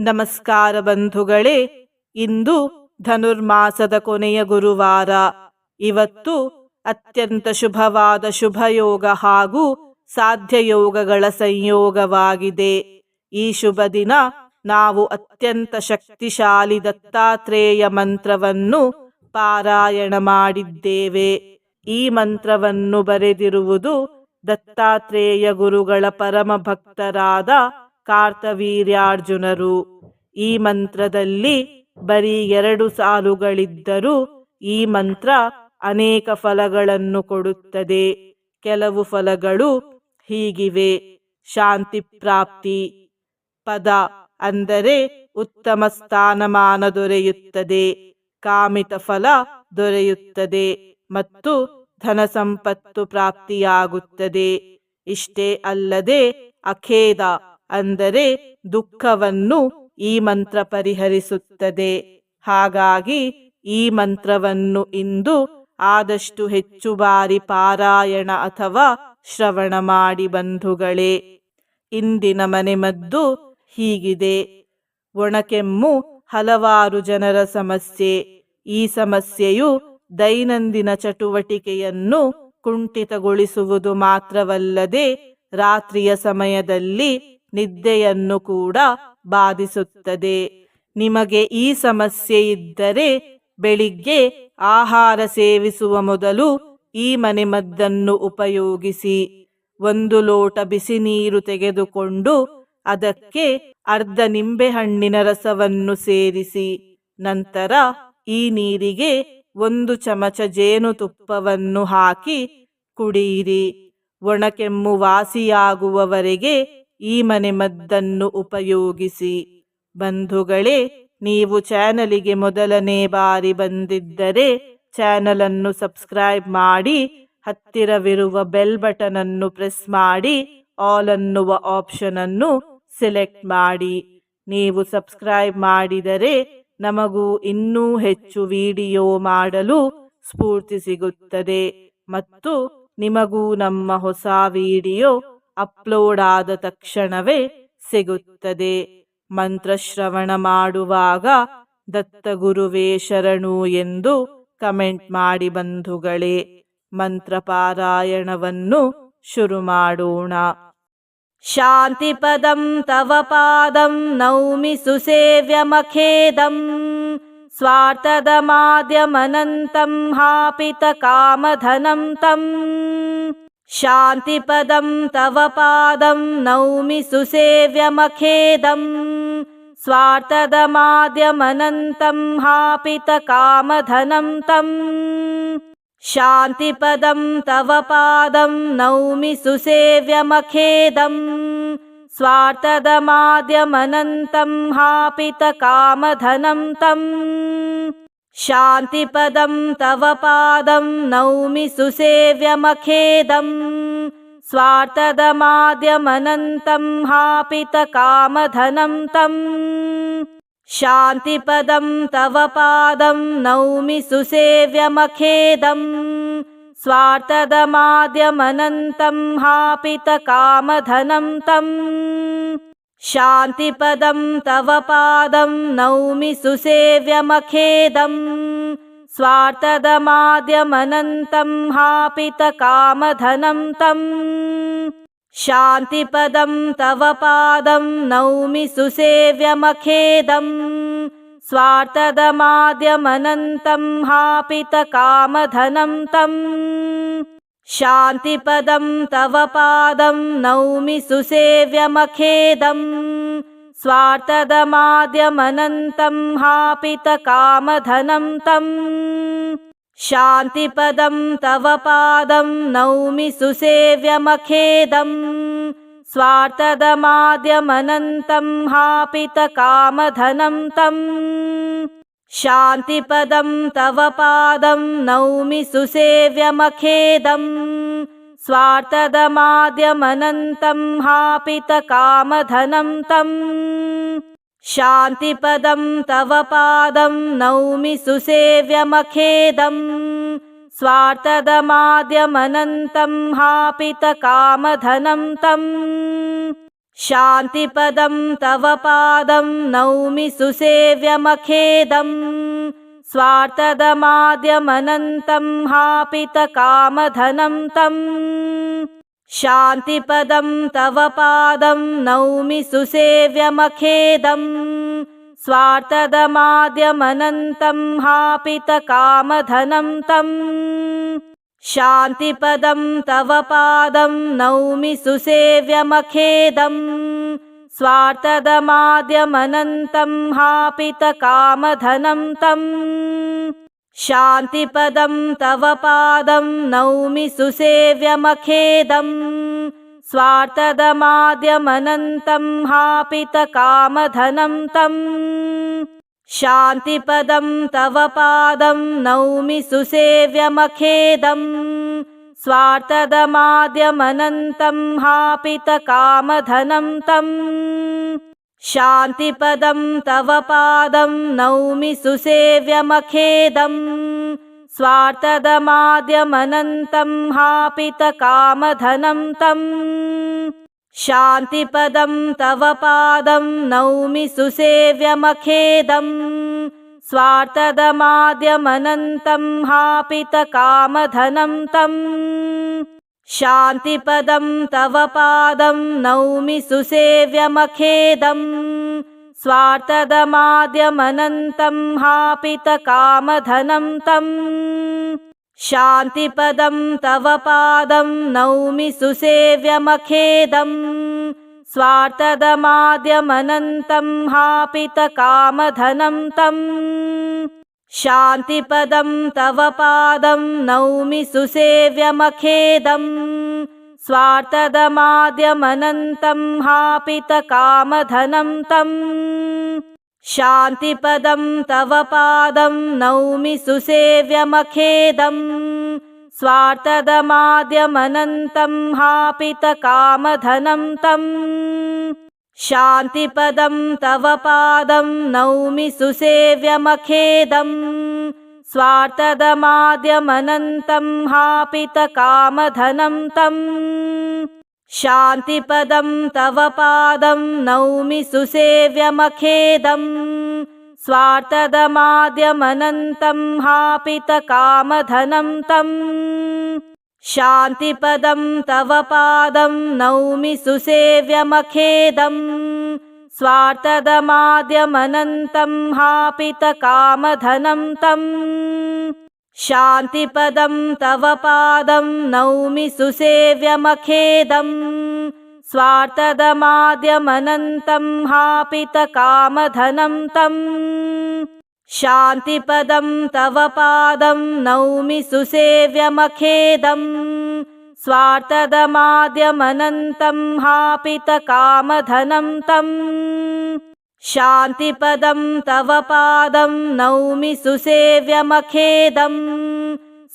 ನಮಸ್ಕಾರ ಬಂಧುಗಳೇ, ಇಂದು ಧನುರ್ಮಾಸದ ಕೊನೆಯ ಗುರುವಾರ. ಇವತ್ತು ಅತ್ಯಂತ ಶುಭವಾದ ಶುಭಯೋಗ ಹಾಗೂ ಸಾಧ್ಯಯೋಗಗಳ ಸಂಯೋಗವಾಗಿದೆ. ಈ ಶುಭ ದಿನ ನಾವು ಅತ್ಯಂತ ಶಕ್ತಿಶಾಲಿ ದತ್ತಾತ್ರೇಯ ಮಂತ್ರವನ್ನು ಪಾರಾಯಣ ಮಾಡಿದ್ದೇವೆ. ಈ ಮಂತ್ರವನ್ನು ಬರೆದಿರುವುದು ದತ್ತಾತ್ರೇಯ ಗುರುಗಳ ಪರಮ ಭಕ್ತರಾದ ಕಾರ್ತವೀರ್ಯಾರ್ಜುನರು. ಈ ಮಂತ್ರದಲ್ಲಿ ಬರೀ ಎರಡು ಸಾಲುಗಳಿದ್ದರೂ ಈ ಮಂತ್ರ ಅನೇಕ ಫಲಗಳನ್ನು ಕೊಡುತ್ತದೆ. ಕೆಲವು ಫಲಗಳು ಹೀಗಿವೆ. ಶಾಂತಿ ಪ್ರಾಪ್ತಿ. ಪದ ಅಂದರೆ ಉತ್ತಮ ಸ್ಥಾನಮಾನ ದೊರೆಯುತ್ತದೆ. ಕಾಮಿತ ಫಲ ದೊರೆಯುತ್ತದೆ ಮತ್ತು ಧನ ಸಂಪತ್ತು ಪ್ರಾಪ್ತಿಯಾಗುತ್ತದೆ. ಇಷ್ಟೇ ಅಲ್ಲದೆ ಅಖೇದ ಅಂದರೆ ದುಃಖವನ್ನು ಈ ಮಂತ್ರ ಪರಿಹರಿಸುತ್ತದೆ. ಹಾಗಾಗಿ ಈ ಮಂತ್ರವನ್ನು ಇಂದು ಆದಷ್ಟು ಹೆಚ್ಚು ಬಾರಿ ಪಾರಾಯಣ ಅಥವಾ ಶ್ರವಣ ಮಾಡಿ ಬಂಧುಗಳೇ, ಇಂದಿನ ಮನೆಮದ್ದು ಹೀಗಿದೆ. ಒಣಕೆಮ್ಮು ಹಲವಾರು ಜನರ ಸಮಸ್ಯೆ. ಈ ಸಮಸ್ಯೆಯು ದೈನಂದಿನ ಚಟುವಟಿಕೆಯನ್ನು ಕುಂಠಿತಗೊಳಿಸುವುದು ಮಾತ್ರವಲ್ಲದೆ ರಾತ್ರಿಯ ಸಮಯದಲ್ಲಿ ನಿದ್ದೆಯನ್ನು ಕೂಡ ಬಾಧಿಸುತ್ತದೆ. ನಿಮಗೆ ಈ ಸಮಸ್ಯೆ ಇದ್ದರೆ ಬೆಳಿಗ್ಗೆ ಆಹಾರ ಸೇವಿಸುವ ಮೊದಲು ಈ ಮನೆಮದ್ದನ್ನು ಉಪಯೋಗಿಸಿ. ಒಂದು ಲೋಟ ಬಿಸಿ ನೀರು ತೆಗೆದುಕೊಂಡು ಅದಕ್ಕೆ ಅರ್ಧ ನಿಂಬೆಹಣ್ಣಿನ ರಸವನ್ನು ಸೇರಿಸಿ. ನಂತರ ಈ ನೀರಿಗೆ ಒಂದು ಚಮಚ ಜೇನುತುಪ್ಪವನ್ನು ಹಾಕಿ ಕುಡಿಯಿರಿ ಒಣಕೆಮ್ಮು ವಾಸಿಯಾಗುವವರೆಗೆ ಈ ಮನೆ ಮದ್ದನ್ನು ಉಪಯೋಗಿಸಿ. ಬಂಧುಗಳೇ, ನೀವು ಚಾನಲಿಗೆ ಮೊದಲನೇ ಬಾರಿ ಬಂದಿದ್ದರೆ ಚಾನಲನ್ನು ಸಬ್ಸ್ಕ್ರೈಬ್ ಮಾಡಿ, ಹತ್ತಿರವಿರುವ ಬೆಲ್ ಬಟನ್ ಅನ್ನು ಪ್ರೆಸ್ ಮಾಡಿ, ಆಲ್ ಅನ್ನುವ ಆಪ್ಷನ್ ಅನ್ನು ಸೆಲೆಕ್ಟ್ ಮಾಡಿ. ನೀವು ಸಬ್ಸ್ಕ್ರೈಬ್ ಮಾಡಿದರೆ ನಮಗೂ ಇನ್ನೂ ಹೆಚ್ಚು ವಿಡಿಯೋ ಮಾಡಲು ಸ್ಫೂರ್ತಿ ಸಿಗುತ್ತದೆ. ಮತ್ತು ನಿಮಗೂ ನಮ್ಮ ಹೊಸ ವಿಡಿಯೋ ಅಪ್ಲೋಡ್ ಆದ ತಕ್ಷಣವೇ ಸಿಗುತ್ತದೆ. ಮಂತ್ರಶ್ರವಣ ಮಾಡುವಾಗ ದತ್ತಗುರುವೇ ಶರಣು ಎಂದು ಕಮೆಂಟ್ ಮಾಡಿ ಬಂಧುಗಳೇ ಮಂತ್ರ ಪಾರಾಯಣವನ್ನು ಶುರು ಮಾಡೋಣ. ಶಾಂತಿಪದಂ ತವ ಪಾದಂ ನೌಮಿ ಸುಸೇವ್ಯಮಖೇದಂ ಸ್ವಾರ್ಥದ ಮಾಧ್ಯಮನಂತಂ ಹಾಪಿತ ಕಾಮಧನಂ ತಂ शान्तिपदं तव पादं नौमि सुसेव्यमखेदं स्वार्थदमाद्यमनन्तं हापितकामधनं तम् शान्तिपदं तव पादं नौमि सुसेव्यमखेदं स्वार्थदमाद्यमनन्तं हापितकामधनं तम् शान्तिपदं तव पादं नौमि सुसेव्यमखेदं स्वार्थदमाद्यमनन्तं हापितकामधनं तम् शान्तिपदं तव पादं नौमि सुसेव्यमखेदं स्वार्थदमाद्यमनन्तं हापितकामधनं तम् शान्तिपदं तव पादं नौमि सुसेव्यमखेदं स्वार्थदमाद्यमनन्तं हापितकामधनं तम् शान्तिपदं तव पादं नौमि सुसेव्यमखेदं स्वार्थदमाद्यमनन्तं हापितकामधनं तम् शान्तिपदं तव पादं नौमि सुसेव्यमखेदं स्वार्थदमाद्यमनन्तं हापितकामधनं तम्। शान्तिपदं तव पादं नौमि सुसेव्यमखेदं स्वार्थदमाद्यमनन्तं हापितकामधनं तम् शान्तिपदं तव पादं नौमि सुसेव्यमखेदं स्वार्थदमाद्यमनन्तं हापितकामधनं तम् शान्तिपदं तव पादं नौमि सुसेव्यमखेदं स्वार्थदमाद्यमनन्तं हापितकामधनं तम् शान्तिपदं तव पादं नौमि सुसेव्यमखेदम् स्वार्थदमाद्यमनन्तं हापितकामधनं तम्। शान्तिपदं तव पादं नौमि सुसेव्यमखेदम् स्वार्थदमाद्यमनन्तं हापितकामधनं तम् शान्तिपदं तव पादं नौमि सुसेव्यमखेदम् स्वार्थदमाद्यमनन्तं हापितकामधनं तम् शान्तिपदं तव पादं नौमि सुसेव्यमखेदम् स्वार्थदमाद्यमनन्तं हापितकामधनं तम् शान्तिपदं तव पादं नौमि सुसेव्यमखेदम् स्वार्थदमाद्यमनन्तं हापितकामधनं तम् शान्तिपदं तव पादं नौमि सुसेव्यमखेदम् स्वार्थदमाद्यमनन्तं हापितकामधनं तम् शान्तिपदं तव पादं नौमि सुसेव्यमखेदम् स्वार्थदमाद्यमनन्तं हापितकामधनं तम् शान्तिपदं तव पादं नौमि सुसेव्यमखेदम् स्वार्थदमाद्यमनन्तं हापितकामधनं तम् शान्तिपदं तव पादं नौमि सुसेव्यमखेदम् स्वार्थदमाद्यमनन्तं हापितकामधनं तम् शान्तिपदं तव पादं नौमि सुसेव्यमखेदम् स्वार्थदमाद्यमनन्तं हापितकामधनं तम् शान्तिपदं तव पादं नौमि सुसेव्यमखेदम् स्वार्थदमाद्यमनन्तं हापितकामधनं तम् शान्तिपदं तव पादं नौमि सुसेव्यमखेदम् स्वार्थदमाद्यमनन्तं हापितकामधनं तम् शान्तिपदं तव पादं नौमि सुसेव्यमखेदम् स्वार्थदमाद्यमनन्तं हापितकामधनं तम् शान्तिपदं तव पादं नौमि सुसेव्यमखेदम् स्वार्थदमाद्यमनन्तं हापितकामधनं तम् शान्तिपदं तव पादं नौमि सुसेव्यमखेदम् स्वार्थदमाद्यमनन्तं हापितकामधनं तम् शान्तिपदं तव पादं नौमि सुसेव्यमखेदम् स्वार्थदमाद्यमनन्तं हापितकामधनं तम् शान्तिपदं तव पादं नौमि सुसेव्यमखेदम्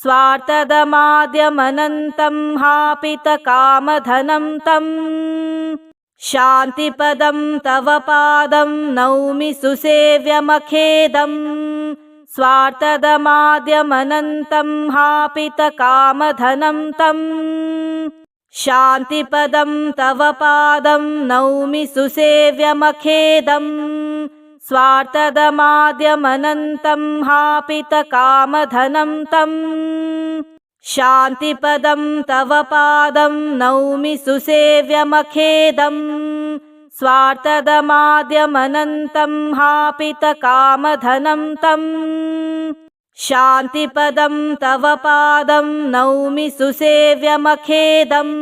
स्वार्थदमाद्यमनन्तं हापितकामधनं तम् शान्तिपदं तव पादं नौमि सुसेव्यमखेदम् स्वार्थदमाद्यमनन्तं हापितकामधनं तम् शान्तिपदं तव पादं नौमि सुसेव्यमखेदम् स्वार्थदमाद्यमनन्तं हापितकामधनं तम् शान्तिपदं तव पादं नौमि सुसेव्यमखेदम् स्वार्थदमाद्यमनन्तं हापितकामधनं तम् शान्तिपदं तव पादं नौमि सुसेव्यमखेदम्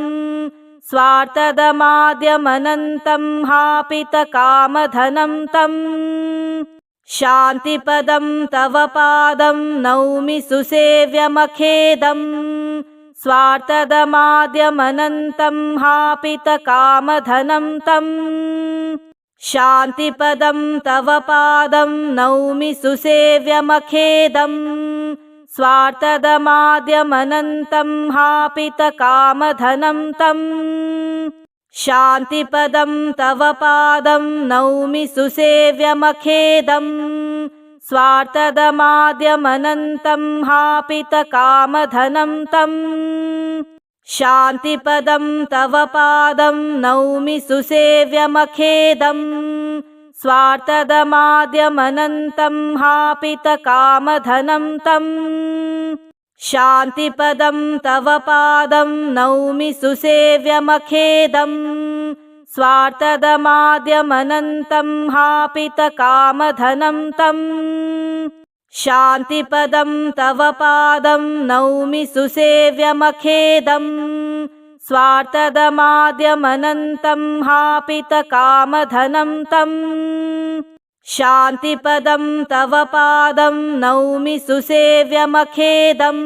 स्वार्थदमाद्यमनन्तं हापितकामधनं तम् शान्तिपदं तव पादं नौमि सुसेव्यमखेदम् स्वार्थदमाद्यमनन्तं हापितकामधनं तम् शान्तिपदं तव पादं नौमि सुसेव्यमखेदम् स्वार्थदमाद्यमनन्तं हापितकामधनं तम्। शान्तिपदं तव पादं नौमि सुसेव्यमखेदम् स्वार्थदमाद्यमनन्तं हापितकामधनं तम् शान्तिपदं तव पादं नौमि सुसेव्यमखेदम् स्वार्थदमाद्यमनन्तं हापितकामधनं तम् शान्तिपदं तव पादं नौमि सुसेव्यमखेदम् स्वार्थदमाद्यमनन्तं हापितकामधनं तम् शान्तिपदं तव पादं नौमि सुसेव्यमखेदम् स्वार्थदमाद्यमनन्तं हापितकामधनं तम् शान्तिपदं तव पादं नौमि सुसेव्यमखेदम्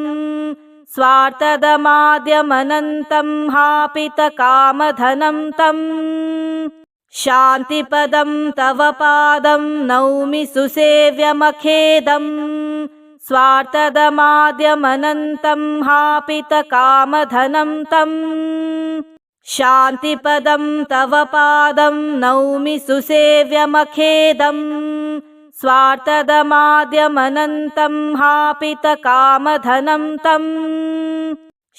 स्वार्थदमाद्यमनन्तं हापितकामधनं तम् शान्तिपदं तव पादं नौमि सुसेव्यमखेदम् स्वार्थदमाद्यमनन्तं हापितकामधनं तम् शान्तिपदं तव पादं नौमि सुसेव्यमखेदम् स्वार्थदमाद्यमनन्तं हापितकामधनं तम्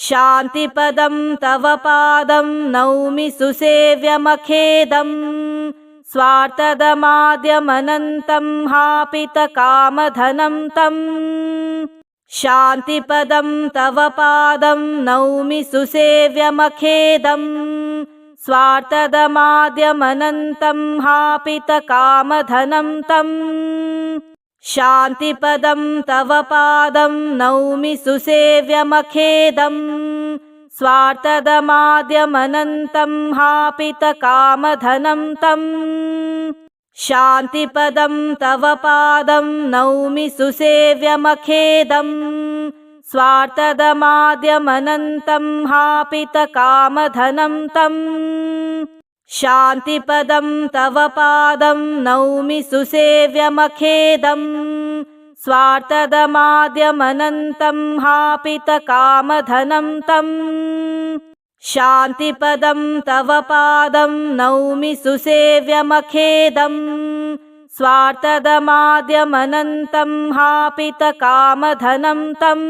शान्तिपदं तव पादं नौमि सुसेव्यमखेदम् स्वार्थदमाद्यमनन्तं हापितकामधनं तम् शान्तिपदं तव पादं नौमि सुसेव्यमखेदम् स्वार्थदमाद्यमनन्तं हापितकामधनं तम् शान्तिपदं तव पादं नौमि सुसेव्यमखेदम् स्वार्थदमाद्यमनन्तं हापितकामधनं तम् शान्तिपदं तव पादं नौमि सुसेव्यमखेदम् स्वार्थदमाद्यमनन्तं हापितकामधनं तम् शान्तिपदं तव पादं नौमि सुसेव्यमखेदम् स्वार्थदमाद्यमनन्तं हापितकामधनं तम् शान्तिपदं तव पादं नौमि सुसेव्यमखेदम् स्वार्थदमाद्यमनन्तं हापितकामधनं तम्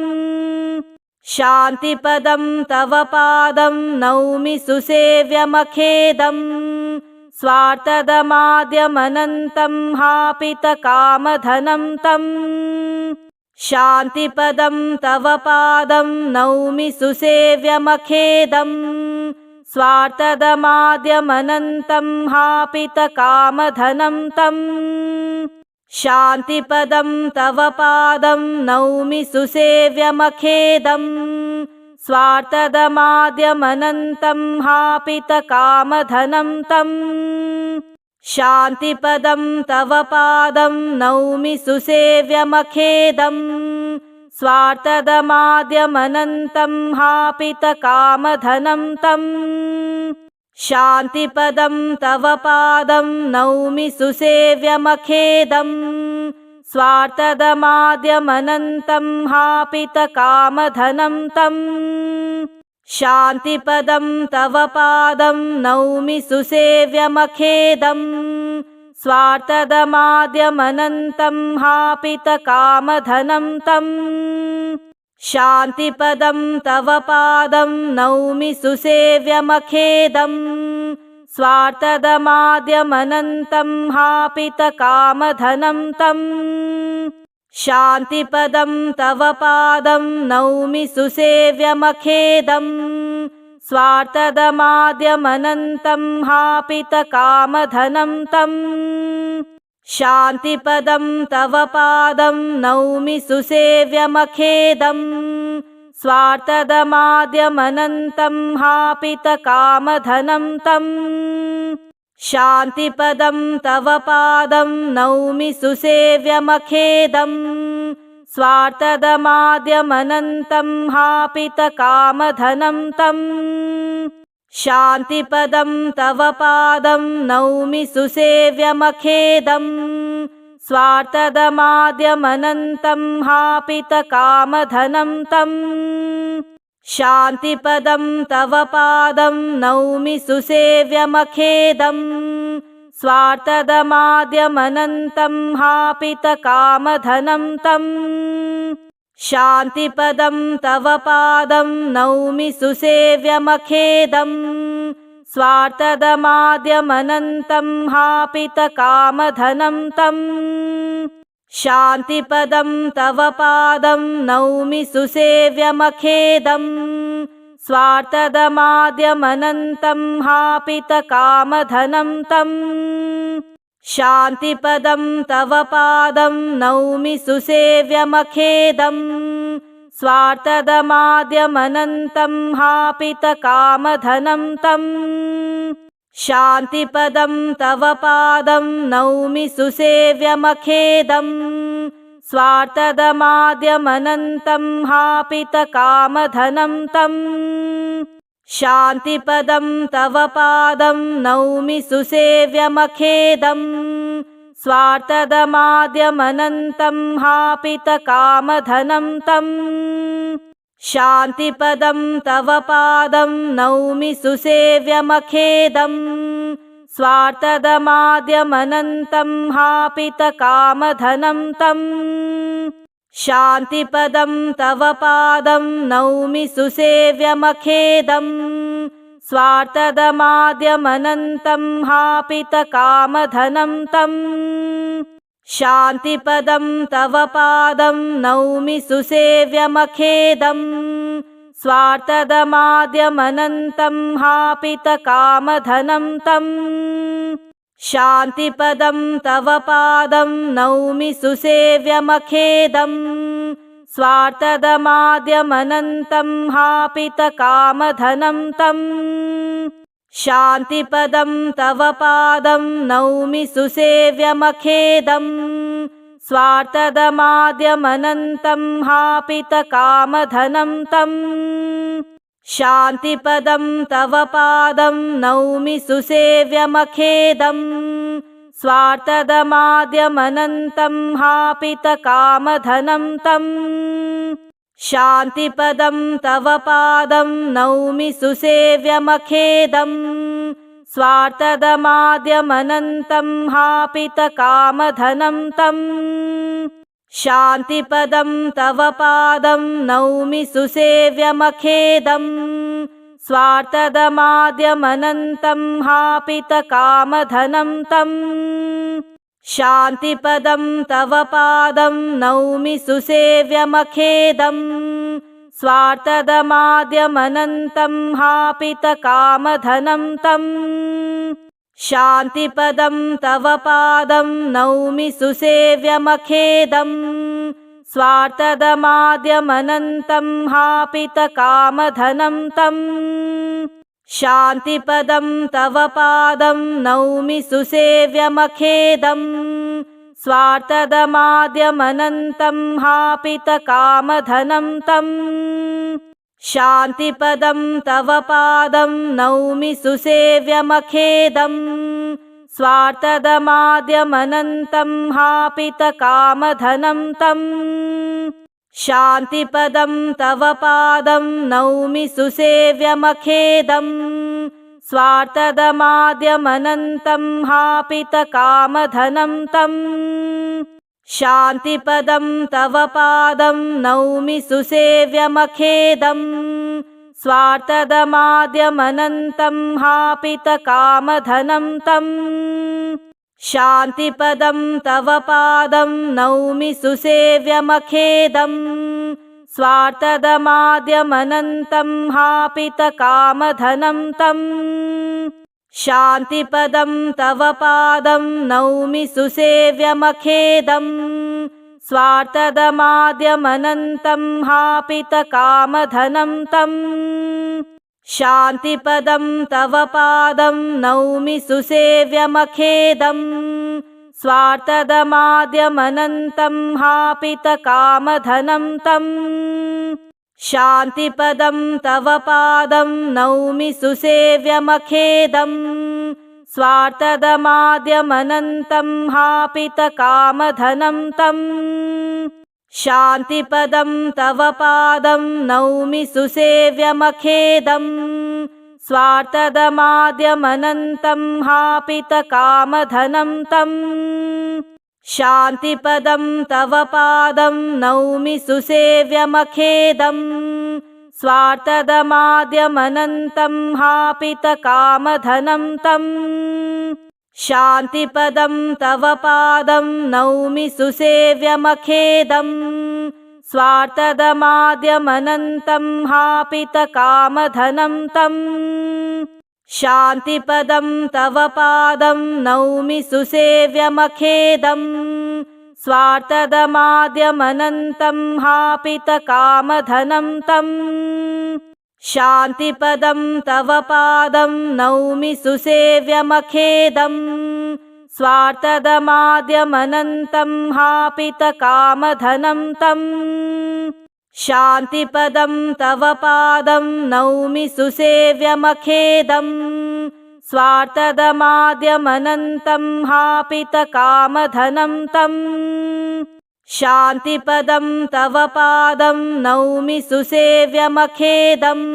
शान्तिपदं तव पादं नौमि सुसेव्यमखेदम् स्वार्थदमाद्यमनन्तं हापितकामधनं तम्। शान्तिपदं तव पादं नौमि सुसेव्यमखेदम् स्वार्थदमाद्यमनन्तं हापितकामधनं तम् शान्तिपदं तव पादं नौमि सुसेव्यमखेदम् स्वार्थदमाद्यमनन्तं हापितकामधनं तम् शान्तिपदं तव पादं नौमि सुसेव्यमखेदम् स्वार्थदमाद्यमनन्तं हापितकामधनं तम् शान्तिपदं तव पादं नौमि सुसेव्यमखेदम् स्वार्थदमाद्यमनन्तं हापितकामधनं तम् शान्तिपदं तव पादं नौमि सुसेव्यमखेदम् स्वार्थदमाद्यमनन्तं हापितकामधनं तम् शान्तिपदं तव पादं नौमि सुसेव्यमखेदम् स्वार्थदमाद्यमनन्तं हापितकामधनं तम् शान्तिपदं तव पादं नौमि सुसेव्यमखेदम् स्वार्थदमाद्यमनन्तं हापितकामधनं तम् शान्तिपदं तव पादं नौमि सुसेव्यमखेदम् स्वार्थदमाद्यमनन्तं हापितकामधनं तम् शान्तिपदं तव पादं नौमि सुसेव्यमखेदम् स्वार्थदमाद्यमनन्तं हापितकामधनं तम् शान्तिपदं तव पादं नौमि सुसेव्यमखेदम् स्वार्थदमाद्यमनन्तं हापितकामधनं तम् शान्तिपदं तव पादं नौमि सुसेव्यमखेदम् स्वार्थदमाद्यमनन्तं हापितकामधनं तम् शान्तिपदं तव पादं नौमि सुसेव्यमखेदम् स्वार्थदमाद्यमनन्तं हापितकामधनं तम् शान्तिपदं तव पादं नौमि सुसेव्यमखेदम् स्वार्थदमाद्यमनन्तं हापितकामधनं तम् शान्तिपदं तव पादं नौमि सुसेव्यमखेदम् स्वार्थदमाद्यमनन्तं हापितकामधनं तम् शान्तिपदं तव पादं नौमि सुसेव्यमखेदम् स्वार्थदमाद्यमनन्तं हापितकामधनं तम् शान्तिपदं तव पादं नौमि सुसेव्यमखेदम् स्वार्थदमाद्यमनन्तं हापितकामधनं तम् शान्तिपदं तव पादं नौमि सुसेव्यमखेदम् स्वार्थदमाद्यमनन्तं हापितकामधनं तम् शान्तिपदं तव पादं नौमि सुसेव्यमखेदम् स्वार्थदमाद्यमनन्तं हापितकामधनं तम् शान्तिपदं तव पादं नौमि सुसेव्यमखेदम् स्वार्थदमाद्यमनन्तं हापितकामधनं तम् शान्तिपदं तव पादं नौमि सुसेव्यमखेदम् स्वार्थदमाद्यमनन्तं हापितकामधनं तम् शान्तिपदं तव पादं नौमि सुसेव्यमखेदम् स्वार्थदमाद्यमनन्तं हापितकामधनं तम् शान्तिपदं तव पादं नौमि सुसेव्यमखेदम् स्वार्थदमाद्यमनन्तं हापितकामधनं तम् शान्तिपदं तव पादं नौमि सुसेव्यमखेदम् स्वार्थदमाद्यमनन्तं हापितकामधनं तम् शान्तिपदं तव पादं नौमि सुसेव्यमखेदम् स्वार्थदमाद्यमनन्तं हापितकामधनं तम् शान्तिपदं तव पादं नौमि सुसेव्यमखेदम् स्वार्थदमाद्यमनन्तं हापितकामधनं तम् शान्तिपदं तव पादं नौमि सुसेव्यमखेदम् स्वार्थदमाद्यमनन्तं हापितकामधनं तम् शान्तिपदं तव पादं नौमि सुसेव्यमखेदम् स्वार्थदमाद्यमनन्तं हापितकामधनं तम् शान्तिपदं तव पादं नौमि सुसेव्यमखेदम् स्वार्थदमाद्यमनन्तं हापितकामधनं तम् शान्तिपदं तव पादं नौमि सुसेव्यमखेदम् स्वार्थदमाद्यमनन्तं हापितकामधनं तम् शान्तिपदं तव पादं नौमि सुसेव्यमखेदम् स्वार्थदमाद्यमनन्तं हापितकामधनं तम् शान्तिपदं तव पादं नौमि सुसेव्यमखेदम् स्वार्थदमाद्यमनन्तं हापितकामधनं तम् शान्तिपदं तव पादं नौमि सुसेव्यमखेदम् स्वार्थदमाद्यमनन्तं हापितकामधनं तम् शान्तिपदं तव पादं नौमि सुसेव्यमखेदम् स्वार्थदमाद्यमनन्तं हापितकामधनं तम् शान्तिपदं तव पादं नौमि सुसेव्यमखेदम् स्वार्थदमाद्यमनन्तं हापितकामधनं तम् शान्तिपदं तव पादं नौमि सुसेव्यमखेदम् स्वार्थदमाद्यमनन्तं हापितकामधनं तम् शान्तिपदं तव पादं नौमि सुसेव्यमखेदम् स्वार्थदमाद्यमनन्तं हापितकामधनं तम् शान्तिपदं तव पादं नौमि सुसेव्यमखेदम् स्वार्थदमाद्यमनन्तं हापितकामधनं तम् शान्तिपदं तव पादं नौमि सुसेव्यमखेदम् स्वार्थदमाद्यमनन्तं हापितकामधनं तम् शान्तिपदं तव पादं नौमि सुसेव्यमखेदम् स्वार्थदमाद्यमनन्तं हापितकामधनं तम् शान्तिपदं तव पादं नौमि सुसेव्यमखेदम् स्वार्थदमाद्यमनन्तं हापितकामधनं तम्। शान्तिपदं तव पादं नौमि सुसेव्यमखेदम्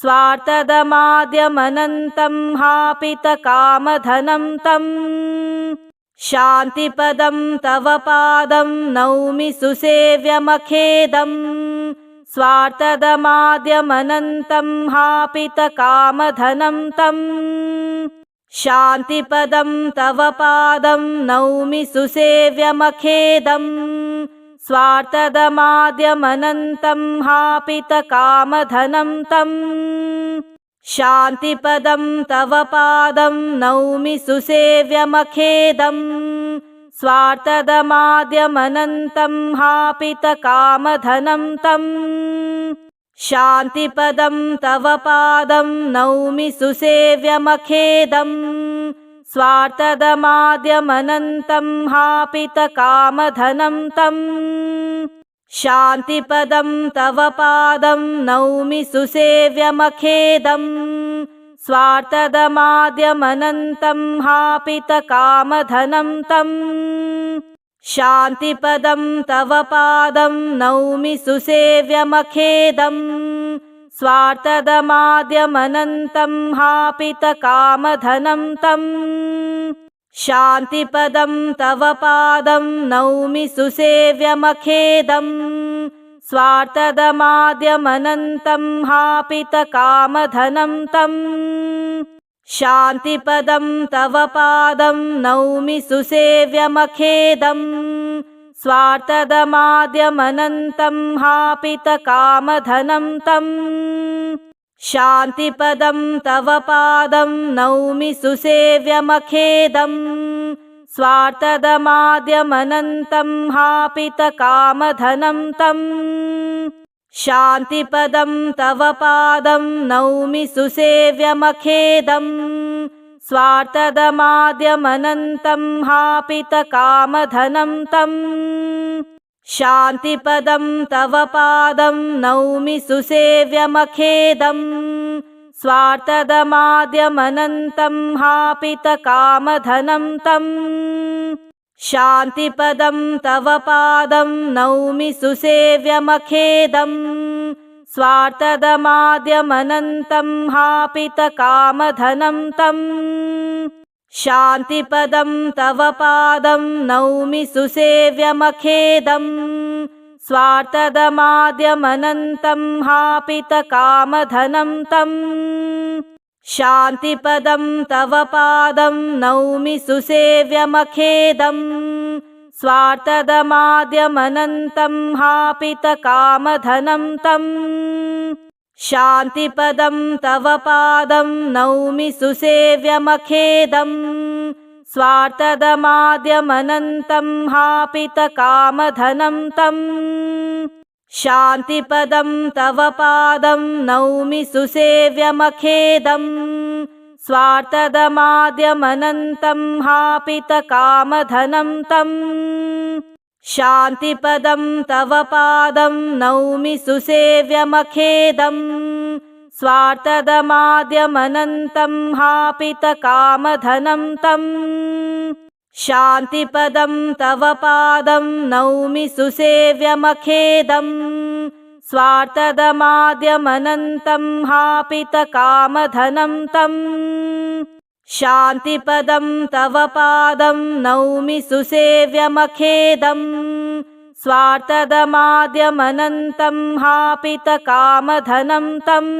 स्वार्थदमाद्यमनन्तं हापितकामधनं तम् शान्तिपदं तव पादं नौमि सुसेव्यमखेदम् स्वार्थदमाद्यमनन्तं हापितकामधनं तम् शान्तिपदं तव पादं नौमि सुसेव्यमखेदम् स्वार्थदमाद्यमनन्तं हापितकामधनं तम् शान्तिपदं तव पादं नौमि सुसेव्यमखेदम् स्वार्थदमाद्यमनन्तं हापितकामधनं तम् शान्तिपदं तव पादं नौमि सुसेव्यमखेदम् स्वार्थदमाद्यमनन्तं हापितकामधनं तम् शान्तिपदं तव पादं नौमि सुसेव्यमखेदम् स्वार्थदमाद्यमनन्तं हापितकामधनं तम् शान्तिपदं तव पादं नौमि सुसेव्यमखेदम् स्वार्थदमाद्यमनन्तं हापितकामधनं तम् शान्तिपदं तव पादं नौमि सुसेव्यमखेदम् स्वार्थदमाद्यमनन्तं हापितकामधनं तम् शान्तिपदं तव पादं नौमि सुसेव्यमखेदम् स्वार्थदमाद्यमनन्तं हापितकामधनं तम् शान्तिपदं तव पादं नौमि सुसेव्यमखेदम् स्वार्थदमाद्यमनन्तं हापितकामधनं तम् शान्तिपदं तव पादं नौमि सुसेव्यमखेदम् स्वार्थदमाद्यमनन्तं हापितकामधनं तम् शान्तिपदं तव पादं नौमि सुसेव्यमखेदम् स्वार्थदमाद्यमनन्तं हापितकामधनं तम् शान्तिपदं तव पादं नौमि सुसेव्यमखेदम् स्वार्थदमाद्यमनन्तं हापितकामधनं तम् शान्तिपदं तव पादं नौमि सुसेव्यमखेदम् स्वार्थदमाद्यमनन्तं हापितकामधनं तम् शान्तिपदं तव पादं नौमि सुसेव्यमखेदम् स्वार्थदमाद्यमनन्तं हापितकामधनं तम् शान्तिपदं तव पादं नौमि सुसेव्यमखेदम् स्वार्थदमाद्यमनन्तं हापितकामधनं तम् शान्तिपदं तव पादं नौमि सुसेव्यमखेदम् स्वार्थदमाद्यमनन्तं हापितकामधनं तम् शान्तिपदं तव पादं नौमि सुसेव्यमखेदम् स्वार्थदमाद्यमनन्तं हापितकामधनं तम् शान्तिपदं तव पादं नौमि सुसेव्यमखेदम् स्वार्थदमाद्यमनन्तं हापितकामधनं तम् शान्तिपदं तव पादं नौमि सुसेव्यमखेदम् स्वार्थदमाद्यमनन्तं हापितकामधनं तम्